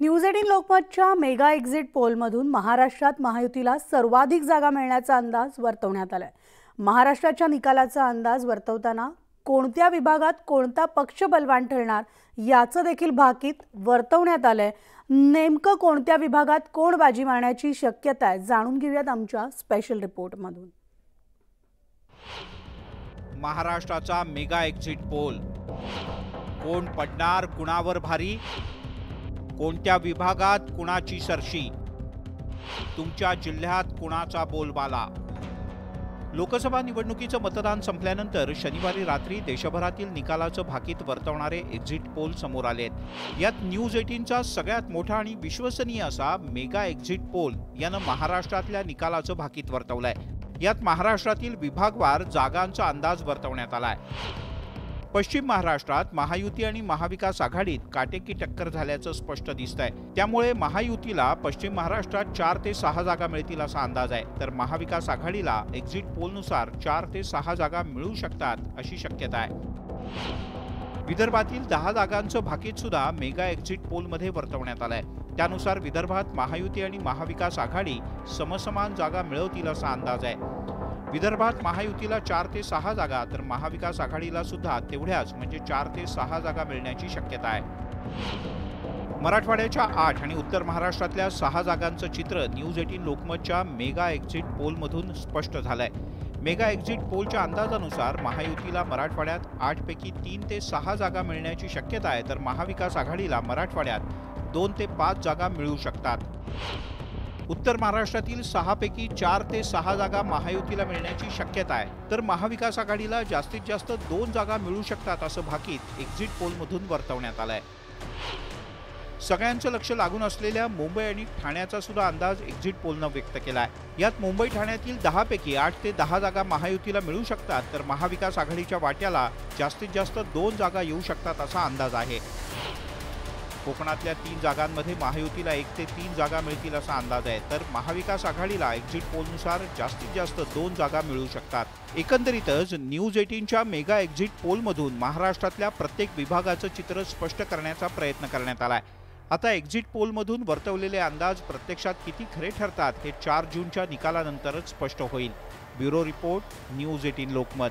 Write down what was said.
News eighteen लोकमतच्या mega exit पोलमधून महाराष्ट्रात महायुतीला सर्वाधिक जागा मिळण्याचा अंदाज वर्तवण्यात आलाय. महाराष्ट्राच्या निकालाचा अंदाज वर्तवताना कोणत्या विभागात कोणता पक्ष बलवान ठरणार याचं देखील भाकीत वर्तवण्यात आलंय. नेमकं कोणत्या विभागात कोण बाजी मारण्याची शक्यता आहे जाणून घेऊयात आमच्या स्पेशल रिपोर्टमधून महाराष्ट्राचा मेगा एक्झिट पोल. कोण पडणार कुणावर भारी? कोणत्या विभागात कुणाची सरशी? तुमच्या जिल्ह्यात कुणाचा बोलबाला? लोकसभा निवडणुकीचं मतदान संपल्यानंतर शनिवारी रात्री देशभरातील निकालाचं भाकीत वर्तवणारे एक्झिट पोल समोर आलेत. यात न्यूज एटीनचा सगळ्यात मोठा आणि विश्वसनीय असा मेगा एक्झिट पोल यानं महाराष्ट्रातल्या निकालाचं भाकीत वर्तवलंय. यात महाराष्ट्रातील विभागवार जागांचा अंदाज वर्तवण्यात आलाय. पश्चिम महाराष्ट्रात महायुती आणि महाविकास आघाडीत काटेकी टक्कर झाल्याचं स्पष्ट दिसत आहे त्यामुळे महायुतीला पश्चिम महाराष्ट्रात चार ते सहा जागा मिळतील असा अंदाज आहे. तर महाविकास आघाडीला एक्झिट पोलनुसार चार ते सहा जागा मिळू शकतात अशी शक्यता आहे. विदर्भातील दहा जागांचं भाकीत सुद्धा मेगा एक्झिट पोलमध्ये वर्तवण्यात आलंय. त्यानुसार विदर्भात महायुती आणि महाविकास आघाडी समसमान जागा मिळवतील असा अंदाज आहे. विदर्भात महायुतीला चार ते सहा जागा तर महाविकास आघाडीला सुद्धा तेवढ्याच म्हणजे चार ते सहा जागा मिळण्याची शक्यता आहे. मराठवाड्याच्या आठ आणि उत्तर महाराष्ट्रातल्या सहा जागांचं चित्र न्यूज एटीन लोकमतच्या मेगा एक्झिट पोलमधून स्पष्ट झालंय. मेगा एक्झिट पोलच्या अंदाजानुसार महायुतीला मराठवाड्यात आठपैकी तीन ते सहा जागा मिळण्याची शक्यता आहे तर महाविकास आघाडीला मराठवाड्यात दोन ते पाच जागा मिळू शकतात. उत्तर महाराष्ट्रातील सहापैकी चार ते सहा जागा महायुतीला मिळण्याची शक्यता आहे. तर महाविकास आघाडीला जास्तीत जास्त दोन जागा मिळू शकतात असं भाकीत एक्झिट पोलमधून वर्तवण्यात आलंय. सगळ्यांचं लक्ष लागून असलेल्या मुंबई आणि ठाण्याचा सुद्धा अंदाज एक्झिट पोलनं व्यक्त केला आहे यात मुंबई ठाण्यातील दहापैकी आठ ते दहा जागा महायुतीला मिळू शकतात तर महाविकास आघाडीच्या वाट्याला जास्तीत जास्त दोन जागा येऊ शकतात असा अंदाज आहे. कोकणातल्या तीन जागांमध्ये महायुतीला एक ते तीन जागा मिळतील असा अंदाज आहे. तर महाविकास आघाडीला एक्झिट पोलनुसार जास्तीत जास्त दोन जागा मिळू शकतात. एकंदरीतच न्यूज एटीनच्या मेगा एक्झिट पोलमधून महाराष्ट्रातल्या प्रत्येक विभागाचं चित्र स्पष्ट करण्याचा प्रयत्न करण्यात आलाय. आता एक्झिट पोलमधून वर्तवलेले अंदाज प्रत्यक्षात किती खरे ठरतात हे चार जूनच्या निकालानंतरच स्पष्ट होईल. Bureau report news eighteen Lokmat.